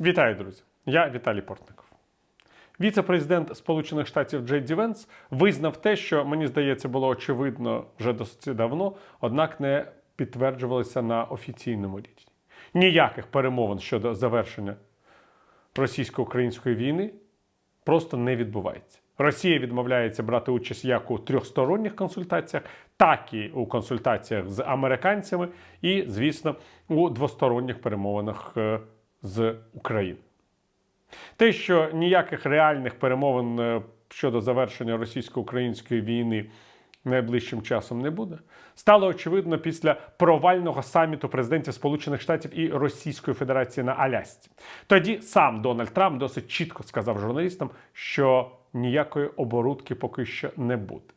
Вітаю, друзі! Я Віталій Портников. Віце-президент Сполучених Штатів Джей Ді Венс визнав те, що мені здається було очевидно вже досить давно, однак не підтверджувалося на офіційному рівні. Ніяких перемовин щодо завершення російсько-української війни просто не відбувається. Росія відмовляється брати участь як у трьохсторонніх консультаціях, так і у консультаціях з американцями, і, звісно, у двосторонніх перемовинах е, з Україною. Те, що ніяких реальних перемовин е, щодо завершення російсько-української війни найближчим часом не буде, стало очевидно після провального саміту президентів Сполучених Штатів і Російської Федерації на Алясці. Тоді сам Дональд Трамп досить чітко сказав журналістам, що ніякої оборудки поки що не буде.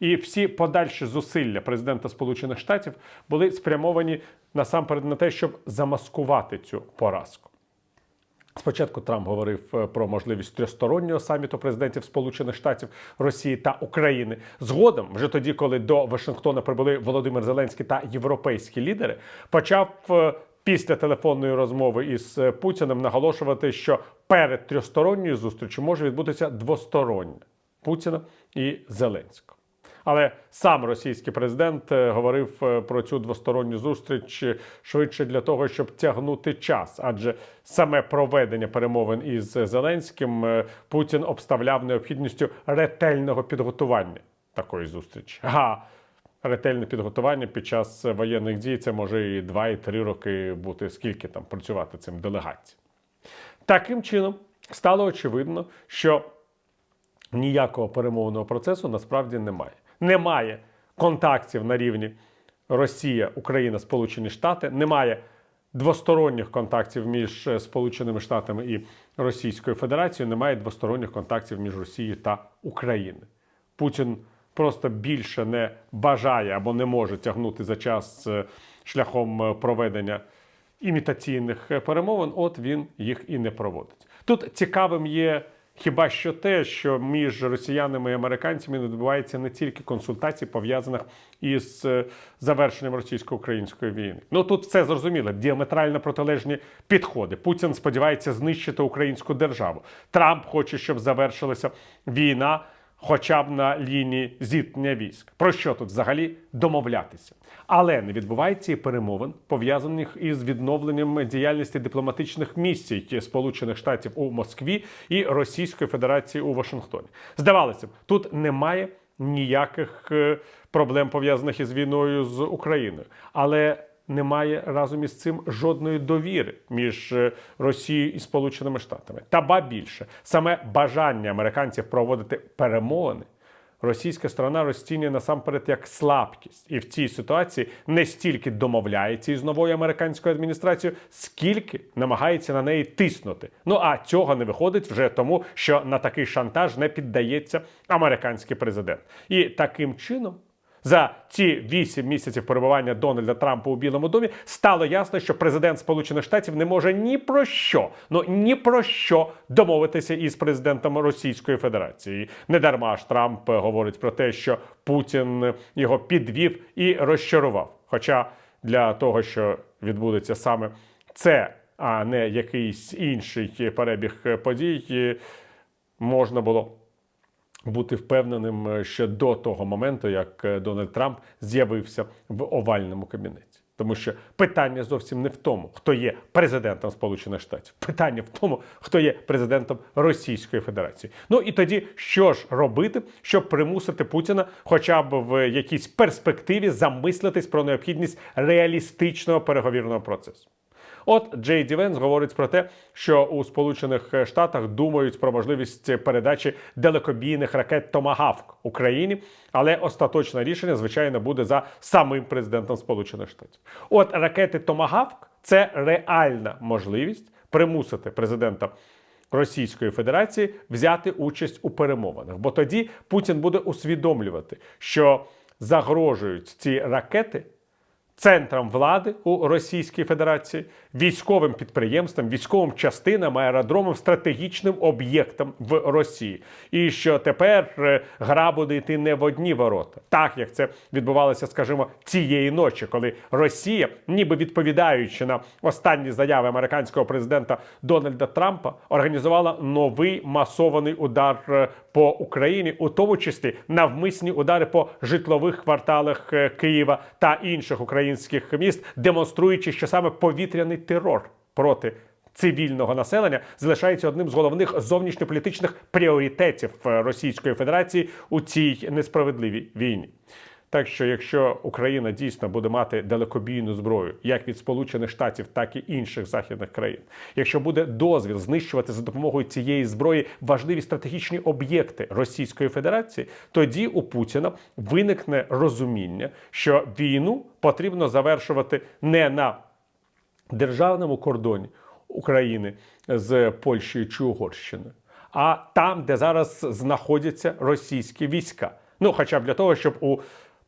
І всі подальші зусилля президента Сполучених Штатів були спрямовані насамперед на те, щоб замаскувати цю поразку. Спочатку Трамп говорив е, про можливість трьохстороннього саміту президентів Сполучених Штатів, Росії та України. Згодом, вже тоді, коли до Вашингтона прибули Володимир Зеленський та європейські лідери, почав е, після телефонної розмови із е, Путіним наголошувати, що перед трьохсторонньою зустрічю може відбутися двостороння Путіна і Зеленського. Але сам російський президент е, говорив е, про цю двосторонню зустріч е, швидше для того, щоб тягнути час, адже саме проведення перемовин із Зеленським Путін обставляв необхідністю ретельного підготування такої зустрічі. А ретельне підготування під час воєнних дій це може і два, і три роки бути, скільки там працювати цим делегаціям. Таким чином стало очевидно, що ніякого перемовного процесу насправді немає. Немає контактів на рівні Росія, Україна, Сполучені Штати, немає двосторонніх контактів між е, Сполученими Штатами і Російською Федерацією, немає двосторонніх контактів між Росією та Україною. Путін просто більше не бажає або не може тягнути за час е, шляхом е, проведення імітаційних перемовин, от він їх і не проводить. Тут цікавим є хіба що те, що між росіянами і американцями не відбувається не тільки консультацій, пов'язаних із е, завершенням російсько-української війни. Ну тут все зрозуміло, діаметрально протилежні підходи. Путін сподівається знищити українську державу. Трамп хоче, щоб завершилася війна хоча б на лінії зіткнення військ. Про що тут взагалі домовлятися? Але не відбувається і перемовин, пов'язаних із відновленням діяльності дипломатичних місій Сполучених Штатів у Москві і Російської Федерації у Вашингтоні. Здавалося б, тут немає ніяких е, проблем пов'язаних із війною з Україною, але немає разом із цим жодної довіри між е, Росією і Сполученими Штатами. Та ба більше саме бажання американців проводити перемовини. Російська сторона розцінює насамперед як слабкість, і в цій ситуації не стільки домовляється із новою американською адміністрацією, скільки намагається на неї тиснути. Ну а цього не виходить вже тому, що на такий шантаж не піддається американський президент. І таким чином. За ці вісім місяців перебування Дональда Трампа у Білому домі стало ясно, що президент Сполучених Штатів не може ні про що, ну ні про що домовитися із президентом Російської Федерації. Недарма ж Трамп говорить про те, що Путін його підвів і розчарував. Хоча для того, що відбудеться саме це, а не якийсь інший перебіг подій, можна було бути впевненим е, ще до того моменту, як е, Дональд Трамп з'явився в овальному кабінеті. Тому що питання зовсім не в тому, хто є президентом Сполучених Штатів. Питання в тому, хто є президентом Російської Федерації. Ну і тоді що ж робити, щоб примусити Путіна, хоча б в якійсь перспективі замислитись про необхідність реалістичного переговірного процесу. От Джей Ді Венс говорить про те, що у Сполучених Штатах думають про можливість передачі далекобійних ракет Томагавк Україні, але остаточне рішення, звичайно, буде за самим президентом Сполучених Штатів. От ракети Томагавк це реальна можливість примусити президента. Російської Федерації взяти участь у перемовинах, бо тоді Путін буде усвідомлювати, що загрожують ці ракети центрам влади у Російській Федерації, військовим підприємствам, військовим частинам, аеродромам, стратегічним об'єктам в Росії. І що тепер е, гра буде йти не в одні ворота, так як це відбувалося, скажімо, цієї ночі, коли Росія, ніби відповідаючи на останні заяви американського президента Дональда Трампа, організувала новий масований удар е, по Україні, у тому числі навмисні удари по житлових кварталах е, Києва та інших українських міст, демонструючи, що саме повітряний терор проти цивільного населення залишається одним з головних зовнішньополітичних пріоритетів е, Російської Федерації у цій несправедливій війні. Так що, якщо Україна дійсно буде мати далекобійну зброю, як від Сполучених Штатів, так і інших західних країн, якщо буде дозвіл знищувати за допомогою цієї зброї важливі стратегічні об'єкти Російської Федерації, тоді у Путіна виникне розуміння, що війну потрібно завершувати не на державному кордоні України з Польщею чи Угорщиною, а там, де зараз знаходяться російські війська. Ну, хоча б для того, щоб у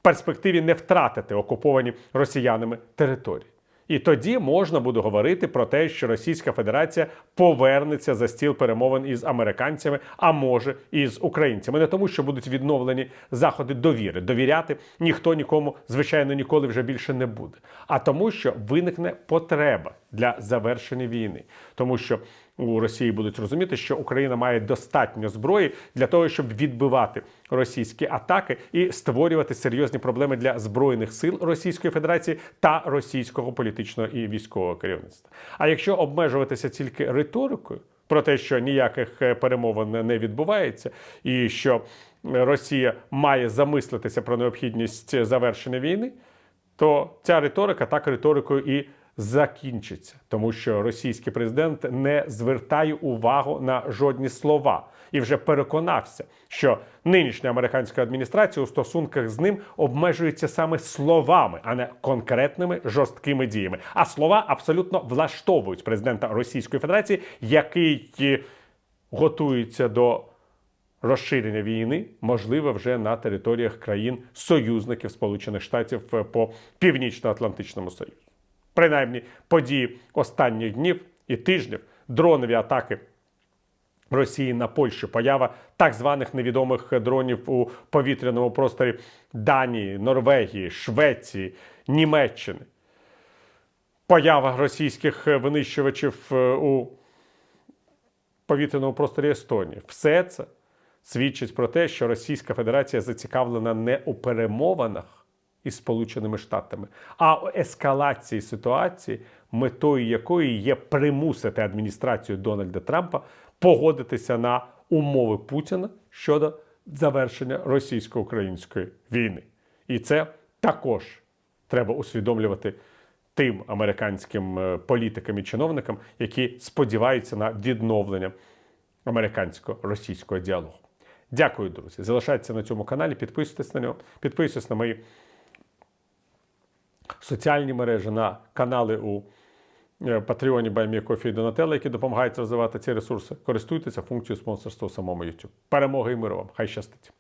перспективі не втратити окуповані росіянами території. І тоді можна буде говорити про те, що Російська Федерація повернеться за стіл перемовин із американцями, а може і з українцями. Не тому, що будуть відновлені заходи довіри. Довіряти ніхто нікому, звичайно, ніколи вже більше не буде. А тому, що виникне потреба для завершення війни, тому що у Росії будуть розуміти, що Україна має достатньо зброї для того, щоб відбивати російські атаки і створювати серйозні проблеми для збройних сил Російської Федерації та російського політичного і військового керівництва. А якщо обмежуватися тільки риторикою про те, що ніяких е, перемовин не відбувається, і що Росія має замислитися про необхідність завершення війни, то ця риторика так риторикою і закінчиться, тому що російський президент не звертає увагу на жодні слова і вже переконався, що нинішня американська адміністрація у стосунках з ним обмежується саме словами, а не конкретними жорсткими діями. А слова абсолютно влаштовують президента Російської Федерації, який е, готується до розширення війни, можливо, вже на територіях країн союзників Сполучених Штатів е, по північно-атлантичному союзу. Принаймні, події останніх днів і тижнів, дронові атаки Росії на Польщу, поява так званих невідомих дронів у повітряному просторі Данії, Норвегії, Швеції, Німеччини, поява російських винищувачів е, у повітряному просторі Естонії. Все це свідчить про те, що Російська Федерація зацікавлена не у перемовинах із Сполученими Штатами, а ескалації ситуації, метою якої є примусити адміністрацію Дональда Трампа погодитися на умови Путіна щодо завершення російсько-української війни. І це також треба усвідомлювати тим американським е, політикам і чиновникам, які сподіваються на відновлення американсько-російського діалогу. Дякую, друзі. Залишайтеся на цьому каналі, підписуйтесь на нього, підписуйтесь на мої соціальні мережі, на канали у е, Патреоні Баймі Кофі і Донателла, які допомагають розвивати ці ресурси. Користуйтеся функцією спонсорства у самому YouTube. Перемоги і миру вам! Хай щастить!